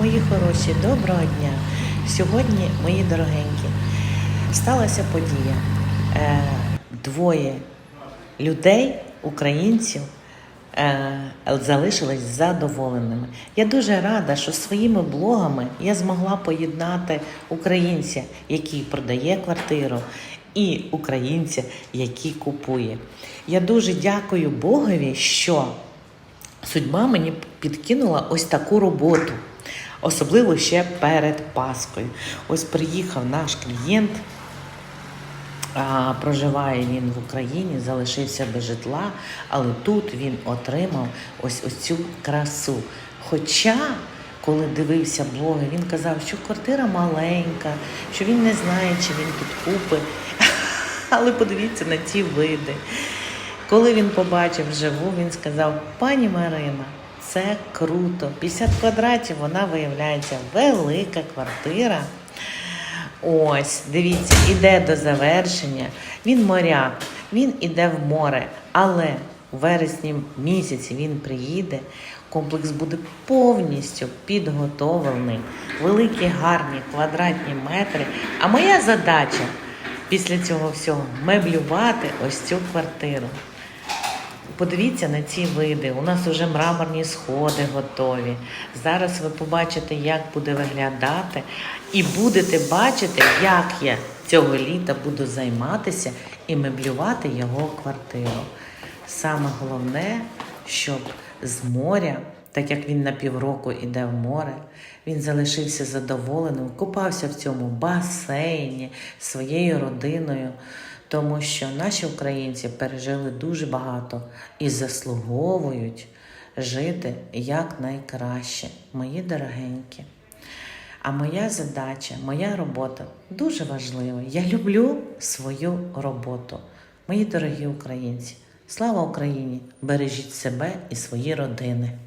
Мої хороші, доброго дня! Сьогодні, мої дорогенькі, сталася подія. Е, двоє людей, українців, е, залишились задоволеними. Я дуже рада, що своїми блогами я змогла поєднати українця, який продає квартиру, і українця, який купує. Я дуже дякую Богові, що судьба мені підкинула ось таку роботу, особливо ще перед Паскою. Ось приїхав наш клієнт. Проживає він в Україні, залишився без житла, але тут він отримав ось ось цю красу. Хоча, коли дивився блоги, він казав, що квартира маленька, що він не знає, чи він тут купить. Але подивіться на ці види. Коли він побачив вживу, він сказав: пані Марина, це круто. 50 квадратів вона виявляється велика квартира. Ось, дивіться, іде до завершення. Він моряк, він іде в море, але у вересні місяці він приїде. Комплекс буде повністю підготовлений, великі гарні квадратні метри. А моя задача після цього всього меблювати ось цю квартиру. Подивіться на ці види. У нас вже мраморні сходи готові. Зараз ви побачите, як буде виглядати, і будете бачити, як я цього літа буду займатися і меблювати його квартиру. Саме головне, щоб з моря, так як він на півроку іде в море, він залишився задоволеним, купався в цьому басейні своєю родиною тому що наші українці пережили дуже багато і заслуговують жити якнайкраще, мої дорогенькі. А моя задача, моя робота дуже важлива. Я люблю свою роботу. Мої дорогі українці. Слава Україні! Бережіть себе і свої родини.